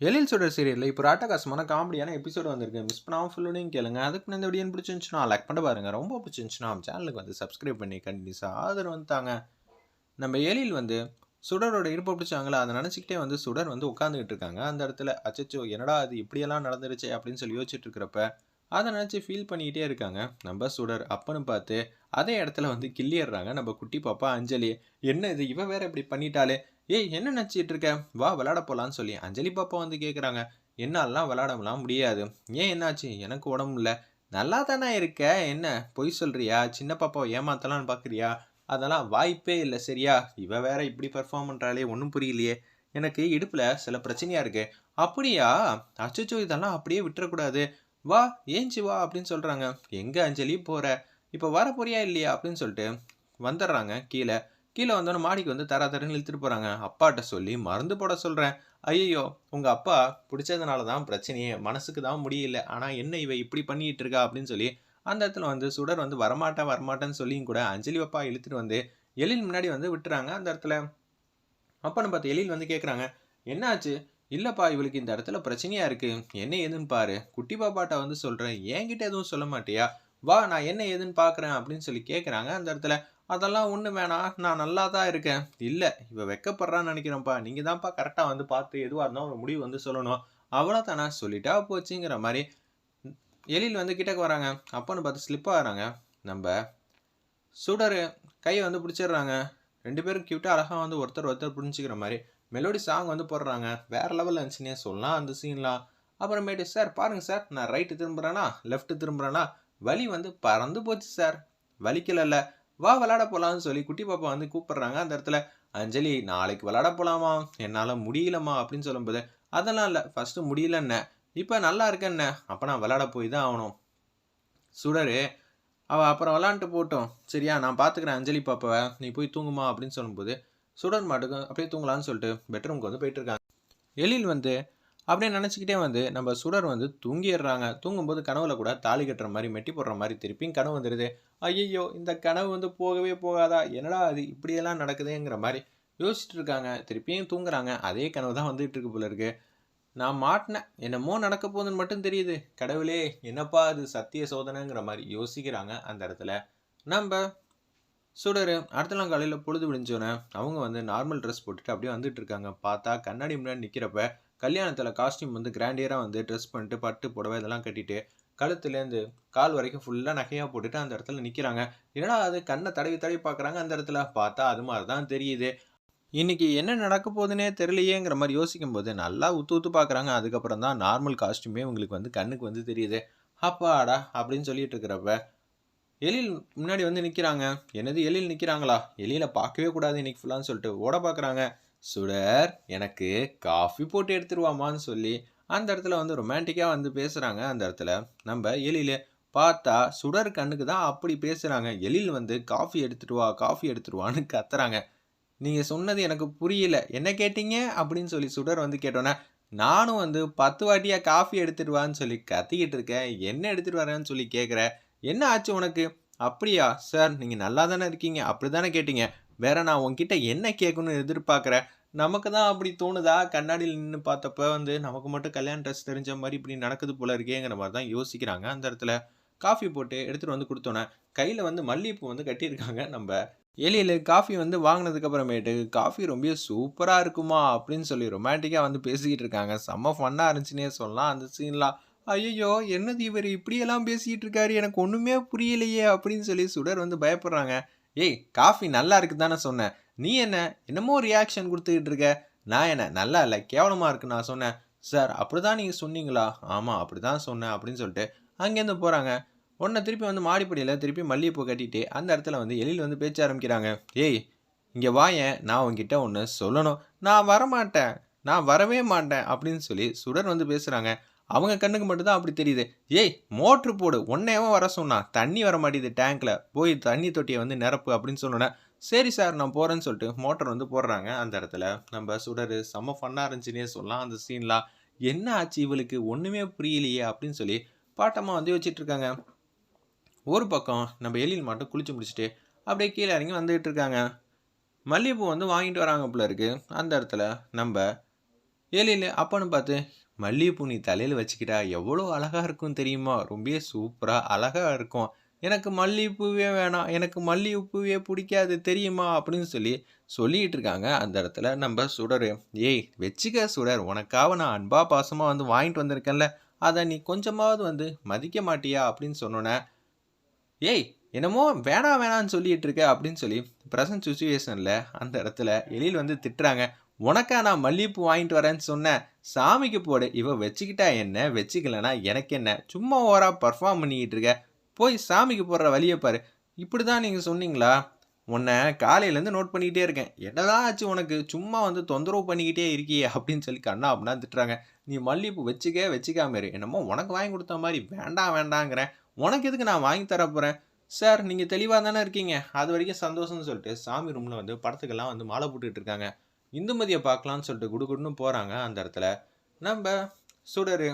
எழில் சுடர் சீரியலில் இப்போ ஒரு அட்டகாசமான காமெடியான எபிசோடு வந்திருக்கு. மிஸ் பண்ணாமல் ஃபுல்லோடையும் கேளுங்க. அதுக்கு இந்த வீடியோ பிடிச்சிருந்துச்சுன்னா லைக் பண்ண பாருங்க. ரொம்ப பிடிச்சிருந்துச்சுன்னா சேனலுக்கு வந்து சப்ஸ்கிரைப் பண்ணி கண்டினியூஸாக ஆதரவு வந்துட்டாங்க நம்ம எழில் வந்து சுடரோட இருப்பை பிடிச்சாங்களா? அதை நினச்சிக்கிட்டே வந்து சுடர் வந்து உட்காந்துக்கிட்டு இருக்காங்க. அந்த இடத்துல அச்சச்சோ என்னடா அது இப்படியெல்லாம் நடந்துருச்சு? அப்படின்னு சொல்லி யோசிச்சுட்டு இருக்கிறப்ப அதை நினச்சி ஃபீல் பண்ணிக்கிட்டே இருக்காங்க. நம்ம சுடர் அப்பன்னு பார்த்து அதே இடத்துல வந்து கிள்ளிடுறாங்க நம்ம குட்டி பாப்பா அஞ்சலி என்ன இது? இவ வேற இப்படி பண்ணிட்டாலே ஏய் என்ன நினச்சிட்டு இருக்க? வா விளாட போகலான்னு சொல்லி அஞ்சலி பாப்பா வந்து கேட்குறாங்க என்னாலலாம் விளாடலாம் முடியாது. ஏன் என்னாச்சு? எனக்கு உடம்பு இல்லை. நல்லா தானே இருக்க? என்ன? பொய் சொல்கிறியா சின்ன பாப்பாவை ஏமாத்தலான்னு பார்க்குறியா அதெல்லாம் வாய்ப்பே இல்லை சரியா? இவ வேற இப்படி பெர்ஃபார்ம் பண்ணுறாளே ஒன்றும் புரியலையே. எனக்கு இடுப்பில் சில பிரச்சனையாக இருக்கு. அப்படியா? அச்சுச்சோ இதெல்லாம் அப்படியே விட்டுறக்கூடாது. வா ஏஞ்சி வா அப்படின்னு சொல்கிறாங்க எங்கே அஞ்சலி போகிற இப்போ வர போறியா இல்லையா அப்படின்னு சொல்லிட்டு வந்துடுறாங்க கீழே. கீழே வந்தோன்னே மாடிக்கு வந்து தர தரன்னு இழுத்துட்டு போகிறாங்க அப்பாட்ட சொல்லி மருந்து போட சொல்கிறேன் ஐயோ உங்கள் அப்பா பிடிச்சதுனால தான் பிரச்சனையே. மனசுக்கு தான் முடியல. ஆனால் என்ன இவ இப்படி பண்ணிட்டு இருக்கா அப்படின்னு சொல்லி அந்த இடத்துல வந்து சுடர் வந்து வரமாட்டேன் வரமாட்டேன்னு சொல்லியும் கூட அஞ்சலி அப்பா இழுத்துட்டு வந்து எழில் முன்னாடி வந்து விட்டுறாங்க. அந்த இடத்துல அப்பன்னு பார்த்து எழில் வந்து கேட்குறாங்க என்னாச்சு? இல்லைப்பா இவளுக்கு இந்த இடத்துல பிரச்சனையாக இருக்குது என்ன ஏதுன்னு பாரு. குட்டி பாப்பாட்ட வந்து சொல்கிறேன் என்கிட்ட எதுவும் சொல்ல மாட்டியா? வா நான் என்ன ஏதுன்னு பார்க்குறேன் அப்படின்னு சொல்லி கேட்குறாங்க அந்த இடத்துல அதெல்லாம் ஒன்று வேணாம் நான் நல்லா தான் இருக்கேன். இல்லை இவள் வெக்கப்படுறான்னு நினைக்கிறேன்ப்பா. நீங்கள் தான்ப்பா கரெக்டாக வந்து பார்த்து எதுவாக இருந்தாலும் ஒரு முடிவு வந்து சொல்லணும். அவ்வளோ தானா சொல்லிட்டா போச்சுங்கிற மாதிரி. எழில் வந்து கிட்டக்கு வராங்க. அப்போன்னு பார்த்து ஸ்லிப்பாக ஆகிறாங்க நம்ம சுடர் கையை வந்து பிடிச்சிடுறாங்க. ரெண்டு பேரும் கியூட்டாக அழகாக வந்து ஒருத்தர் ஒருத்தர் புரிஞ்சுக்கிற மாதிரி மெலோடி சாங் வந்து போடுறாங்க. வேறு லெவலில் இருந்துச்சுன்னே சொல்லலாம் அந்த சீன்லாம் அப்புறமேட்டு சார் பாருங்கள் சார் நான் ரைட்டு திரும்புகிறேன்னா லெஃப்ட்டு திரும்புகிறேன்னா வலி வந்து பறந்து போச்சு சார் வலிக்கலைல்ல வா விளாட போகலான்னு சொல்லி குட்டி பாப்பா வந்து கூப்பிடுறாங்க. அந்த இடத்துல அஞ்சலி நாளைக்கு விளாட போகலாமா என்னால் முடியலம்மா அப்படின்னு சொல்லும்போது அதெல்லாம் இல்லை ஃபஸ்ட்டு முடியலண்ணே இப்போ நல்லா இருக்கேன்ன அப்போ நான் விளாட போய் தான் ஆகணும். சுடரு அவள் அப்புறம் விளாண்டுட்டு போட்டோம். சரியா நான் பார்த்துக்கிறேன் அஞ்சலி பாப்பாவை. நீ போய் தூங்குமா? அப்படின்னு சொல்லும்போது சுடர் மாட்டுக்கும் அப்படியே தூங்கலான்னு சொல்லிட்டு பெட்ரூம்க்கு வந்து போயிட்டு இருக்காங்க. எழில் வந்து அப்படியே நினச்சிக்கிட்டே வந்து நம்ம சுடர் வந்து தூங்கிடுறாங்க. தூங்கும்போது கனவுல கூட தாலி கட்டுற மாதிரி மெட்டி போடுற மாதிரி திருப்பியும் கனவு வந்துடுது ஐயையோ இந்த கனவு வந்து போகவே போகாதா? என்னடா அது? இப்படியெல்லாம் நடக்குதுங்கிற மாதிரி யோசிச்சுட்டு இருக்காங்க. திருப்பியும் தூங்குறாங்க. அதே கனவு தான் வந்துட்டு இருக்கு போல இருக்கு. நான் மாட்டினேன். என்னமோ நடக்க போகுதுன்னு மட்டும் தெரியுது. கடவுளே என்னப்பா அது சத்திய சோதனைங்கிற மாதிரி யோசிக்கிறாங்க அந்த இடத்துல. நம்ம சுடர் அடுத்த நாள் காலையில் பொழுது விடிஞ்சோன்னே அவங்க வந்து நார்மல் ட்ரெஸ் போட்டுட்டு அப்படியே வந்துட்டு இருக்காங்க. பார்த்தா கண்ணாடி முன்னாடி நிற்கிறப்ப கல்யாணத்தில் காஸ்டியூம் வந்து கிராண்டியராக வந்து ட்ரெஸ் பண்ணிட்டு பட்டு புடவை இதெல்லாம் கட்டிட்டு கழுத்துலேருந்து கால் வரைக்கும் ஃபுல்லாக நகையாக போட்டுட்டு அந்த இடத்துல நிற்கிறாங்க என்னடா அது கண்ணை தடவி தடவி பார்க்குறாங்க அந்த இடத்துல? பார்த்தா அது மாதிரி தான் தெரியுது. இன்றைக்கி என்ன நடக்க போகுதுன்னே தெரியலையேங்கிற மாதிரி யோசிக்கும் போது நல்லா உத்து உத்து பார்க்குறாங்க. அதுக்கப்புறம் தான் நார்மல் காஸ்டியூமே உங்களுக்கு வந்து கண்ணுக்கு வந்து தெரியுது. அப்பாடா அப்படின்னு சொல்லிட்டு இருக்கிறப்ப எழில் முன்னாடி வந்து நிற்கிறாங்க என்னது எழில் நிற்கிறாங்களா எழில பார்க்கவே கூடாது இன்னைக்கு ஃபுல்லான்னு சொல்லிட்டு ஓட பார்க்குறாங்க. சுடர் எனக்கு காஃபி போட்டு எடுத்துருவாமான்னு சொல்லி அந்த இடத்துல வந்து ரொமான்டிக்காக வந்து பேசுகிறாங்க அந்த இடத்துல நம்ம எழில பார்த்தா சுடர் கண்ணுக்கு தான் அப்படி பேசுகிறாங்க எழில் வந்து காஃபி எடுத்துட்டு வா காஃபி எடுத்துருவான்னு கத்துறாங்க. நீங்கள் சொன்னது எனக்கு புரியல. என்ன கேட்டீங்க? அப்படின்னு சொல்லி சுடர் வந்து கேட்டோன்னே நானும் வந்து பத்து வாட்டியாக காஃபி எடுத்துடுவான்னு சொல்லி கத்திக்கிட்டு இருக்கேன். என்ன எடுத்துட்டு வரேன்னு சொல்லி கேட்குறேன் என்ன ஆச்சு உனக்கு? அப்படியா சார் நீங்கள் நல்லா தானே இருக்கீங்க. அப்படி தானே கேட்டீங்க. வேற நான் உன்கிட்ட என்ன கேட்கணும்னு எதிர்பார்க்குறேன்? நமக்கு தான் அப்படி தோணுதா? கண்ணாடியில் நின்று பார்த்தப்ப வந்து நமக்கு மட்டும் கல்யாண ட்ரெஸ் தெரிஞ்ச மாதிரி இப்படி நடக்குது போல இருக்கேங்கிற மாதிரி தான் யோசிக்கிறாங்க. அந்த இடத்துல காஃபி போட்டு எடுத்துகிட்டு வந்து கொடுத்தோன்னே கையில் வந்து மல்லிகைப்பூ வந்து கட்டியிருக்காங்க. நம்ம எலியில் காஃபி வந்து வாங்கினதுக்கப்புறமேட்டு காஃபி ரொம்ப சூப்பராக இருக்குமா? அப்படின்னு சொல்லி ரொமான்டிக்காக வந்து பேசிக்கிட்டு இருக்காங்க. செம்ம ஃபன்னாக இருந்துச்சுன்னே சொல்லலாம். அந்த சீன்லாம் ஐயோ என்னது இவர் இப்படியெல்லாம் பேசிக்கிட்டு இருக்காரு? எனக்கு ஒன்றுமே புரியலையே அப்படின்னு சொல்லி சுடர் வந்து பயப்படுறாங்க. ஏய் காஃபி நல்லா இருக்கு தானே சொன்னேன். நீ என்ன? என்னமோ ரியாக்ஷன் கொடுத்துக்கிட்டு இருக்க. நான் என்ன? நல்லா இல்லை கேவலமாக இருக்கு நான் சொன்னேன். சார் அப்படி தான் நீங்கள் சொன்னீங்களா? ஆமாம் அப்படி தான் சொன்னேன் அப்படின்னு சொல்லிட்டு அங்கேருந்து போகிறாங்க உடனே திருப்பி வந்து மாடிப்படியில் திருப்பி மல்லிகைப்பூ கட்டிட்டு அந்த இடத்துல வந்து எழில் வந்து பேச்ச ஆரம்பிக்கிறாங்க. ஏய் இங்கே வாயேன் நான் உங்ககிட்ட ஒன்று சொல்லணும். நான் வரமாட்டேன். நான் வரவே மாட்டேன் அப்படின்னு சொல்லி சுடர் வந்து பேசுகிறாங்க அவங்க கண்ணுக்கு மட்டும்தான் அப்படி தெரியுது. ஏய் மோட்ரு போடு. ஒன்னேவன் வர சொன்னா? தண்ணி வர மாட்டேது டேங்க்ல. போய் தண்ணி தொட்டியை வந்து நிரப்பு அப்படின்னு சொன்னோன்னே சரி சார் நான் போகிறேன்னு சொல்லிட்டு மோட்டர் வந்து போடுறாங்க அந்த இடத்துல. நம்ம சுடர் செம்ம ஃபன்னாக இருந்துச்சுன்னே சொல்லலாம் அந்த சீன்லாம் என்ன ஆச்சு இவளுக்கு? ஒன்றுமே புரியலையே அப்படின்னு சொல்லி பாட்டமாக வந்து வச்சிட்டு இருக்காங்க. ஒரு பக்கம் நம்ம எழில் மட்டும் குளிச்சு முடிச்சுட்டு அப்படியே கீழே இறங்கி வந்துகிட்டு இருக்காங்க. மல்லிகைப்பூ வந்து வாங்கிட்டு வராங்க போல இருக்குது அந்த இடத்துல நம்ம எழில் அப்பன்னு பார்த்து மல்லிகைப்பூ நீ தலையில் வச்சுக்கிட்டா எவ்வளோ அழகாக இருக்கும் தெரியுமா? ரொம்பவே சூப்பராக அழகாக இருக்கும். எனக்கு மல்லிகைப்பூவே வேணாம். எனக்கு மல்லிகைப்பூவே பிடிக்காது தெரியுமா? அப்படின்னு சொல்லி சொல்லிட்டு இருக்காங்க. அந்த இடத்துல நம்ம சுடர் ஏய் வச்சுக்க சுடர். உனக்காக நான் அன்பா பாசமாக வந்து வாங்கிட்டு வந்திருக்கேன்ல. அதை நீ கொஞ்சமாவது வந்து மதிக்க மாட்டியா? அப்படின்னு சொன்னோன்னே ஏய் என்னமோ வேணாம் வேணான்னு சொல்லிட்டு இருக்க. அப்படின்னு சொல்லி ப்ரெசன்ட் சுச்சுவேஷனில் அந்த இடத்துல எழில் வந்து திட்டுறாங்க. உனக்கா நான் மல்லிகைப்பூ வாங்கிட்டு வரேன்னு சொன்னேன் சாமிக்கு போடு இவ வச்சுக்கிட்டா என்ன வச்சுக்கலனா எனக்கு என்ன சும்மா ஓரா பர்ஃபார்ம் பண்ணிக்கிட்டு இருக்க போய் சாமிக்கு போடுற வழியை பாரு. இப்படி தான் நீங்கள் சொன்னீங்களா? உன்னை காலையிலேருந்து நோட் பண்ணிக்கிட்டே இருக்கேன். என்னதான் ஆச்சு உனக்கு? சும்மா வந்து தொந்தரவு பண்ணிக்கிட்டே இருக்கியே அப்படின்னு சொல்லி கண்ணா அப்படின்னா திட்டுறாங்க. நீ மல்லிகைப்பூ வச்சுக்க வச்சுக்காம இரு. என்னமோ உனக்கு வாங்கி கொடுத்த மாதிரி வேண்டாம் வேண்டாங்கிறேன். உனக்கு எதுக்கு நான் வாங்கி தர போகிறேன் சார் நீங்கள் தெளிவாக தானே இருக்கீங்க. அது வரைக்கும் சந்தோஷம்னு சொல்லிட்டு சாமி ரூமில் வந்து படத்துக்கெல்லாம் வந்து மாலை போட்டுட்டு இருக்காங்க. இந்துமதியை பார்க்கலான்னு சொல்லிட்டு குடுகுடுன்னு போகிறாங்க அந்த இடத்துல. நம்ம சுடரு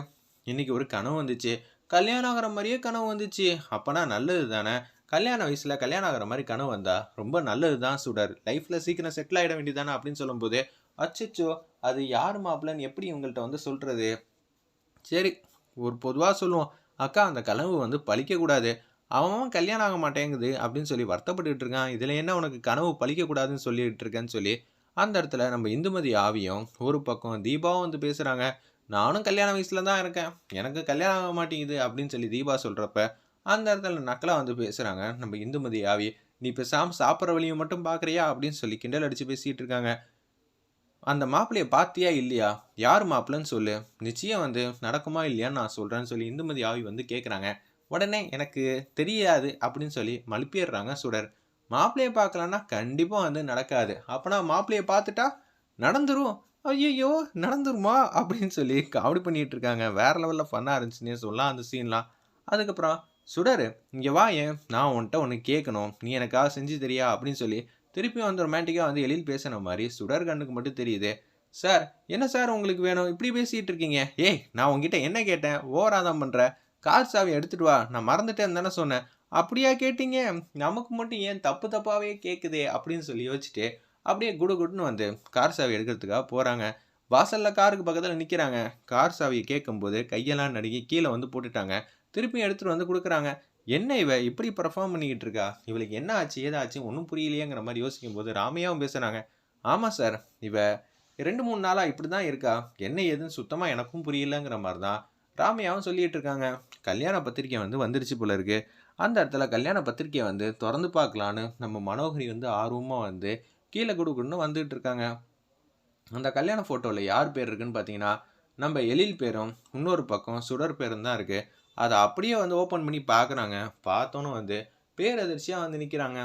இன்னைக்கு ஒரு கனவு வந்துச்சு. கல்யாணம் ஆகிற மாதிரியே கனவு வந்துச்சு. அப்போனா நல்லது தானே? கல்யாண வயசில் கல்யாணம் ஆகிற மாதிரி கனவு வந்தால் ரொம்ப நல்லது தான் சுடர். லைஃப்பில் சீக்கிரம் செட்டில் ஆகிட வேண்டியதானே அப்படின்னு சொல்லும்போது அச்சச்சோ அது யார் மாப்பிள்ளன்னு எப்படி உங்கள்கிட்ட வந்து சொல்கிறது சரி ஒரு பொதுவாக சொல்லுவோம். அக்கா அந்த கனவு வந்து பழிக்கக்கூடாது அவன் கல்யாணம் ஆக மாட்டேங்குது அப்படின்னு சொல்லி வருத்தப்பட்டுக்கிட்டு இருக்கான். இதில் என்ன உனக்கு கனவு பழிக்கக்கூடாதுன்னு சொல்லிட்டு இருக்கேன்னு சொல்லி அந்த இடத்துல நம்ம இந்துமதி ஆவியும் ஒரு பக்கம் தீபாவும் வந்து பேசுகிறாங்க நானும் கல்யாண வயசில் தான் இருக்கேன். எனக்கு கல்யாணம் ஆக மாட்டேங்குது அப்படின்னு சொல்லி தீபா சொல்கிறப்ப அந்த இடத்துல நக்கலாக வந்து பேசுகிறாங்க நம்ம இந்துமதி ஆவி நீ பேசாமல் சாப்பிட்ற வழியை மட்டும் பார்க்குறியா அப்படின்னு சொல்லி கிண்டல் அடித்து பேசிகிட்டு இருக்காங்க. அந்த மாப்பிள்ளையை பார்த்தியா இல்லையா? யார் மாப்பிள்ளன்னு சொல்லு. நிச்சயம் வந்து நடக்குமா இல்லையான்னு நான் சொல்கிறேன்னு சொல்லி இந்துமதி ஆவி வந்து கேட்குறாங்க உடனே எனக்கு தெரியாது அப்படின்னு சொல்லி மழுப்பிடுறாங்க சுடர். மாப்பிள்ளையை பார்க்கலன்னா கண்டிப்பாக வந்து நடக்காது. அப்போனா மாப்பிள்ளையை பார்த்துட்டா நடந்துரும். ஐயோ நடந்துருமா? அப்படின்னு சொல்லி காமெடி பண்ணிட்டு இருக்காங்க. வேற லெவலில் ஃபன்னாக இருந்துச்சுன்னே சொல்லலாம் அந்த சீன்லாம் அதுக்கப்புறம் சுடர் இங்கே வா ஏன்? நான் உன்கிட்ட ஒன்று கேட்கணும் நீ எனக்காக செஞ்சு தெரியா? அப்படின்னு சொல்லி திருப்பியும் வந்து ரொமான்டிக்காக வந்து எழில் பேசின மாதிரி சுடர் கண்ணுக்கு மட்டும் தெரியுது. சார் என்ன சார் உங்களுக்கு வேணும்? இப்படி பேசிகிட்டு இருக்கீங்க. ஏய் நான் உங்ககிட்ட என்ன கேட்டேன்? ஓவராதான் பண்ணுற கார் சாவி எடுத்துகிட்டு வா. நான் மறந்துட்டேன்னு தானே சொன்னேன். அப்படியா கேட்டீங்க? நமக்கு மட்டும் ஏன் தப்பு தப்பாகவே கேட்குதே அப்படின்னு சொல்லி யோசிச்சுட்டு அப்படியே குடு குடுன்னு வந்து கார் சாவி எடுக்கிறதுக்காக போகிறாங்க வாசலில் காருக்கு பக்கத்தில் நிற்கிறாங்க கார் சாவியை கேட்கும்போது கையெல்லாம் நடுங்கி கீழே வந்து போட்டுட்டாங்க. திருப்பி எடுத்துகிட்டு வந்து கொடுக்குறாங்க. என்ன இவ? இப்படி பர்ஃபார்ம் பண்ணிக்கிட்டு இருக்கா? இவளுக்கு என்ன ஆச்சு ஏதாச்சு ஒன்றும் புரியலையேங்கிற மாதிரி யோசிக்கும் போது ராமையாவும் பேசுகிறாங்க ஆமாம் சார் இவ ரெண்டு மூணு நாளாக இப்படி தான் இருக்கா? என்ன ஏதுன்னு சுத்தமாக எனக்கும் புரியலங்கிற மாதிரி தான் ராமையாவும் சொல்லிகிட்டு இருக்காங்க. கல்யாண பத்திரிக்கை வந்து வந்துருச்சு போல இருக்குது அந்த இடத்துல கல்யாண பத்திரிக்கையை வந்து திறந்து பார்க்கலான்னு நம்ம மனோகரி வந்து ஆர்வமாக வந்து கீழே கொடுக்கணும்னு வந்துகிட்டு இருக்காங்க. அந்த கல்யாண ஃபோட்டோவில் யார் பேர் இருக்குன்னு பார்த்தீங்கன்னா நம்ம எழில் பேரும் இன்னொரு பக்கம் சுடர் பேரும் தான் இருக்குது அதை அப்படியே வந்து ஓப்பன் பண்ணி பார்க்குறாங்க. பார்த்தோன்னு வந்து பேரதிர்ச்சியாக வந்து நிற்கிறாங்க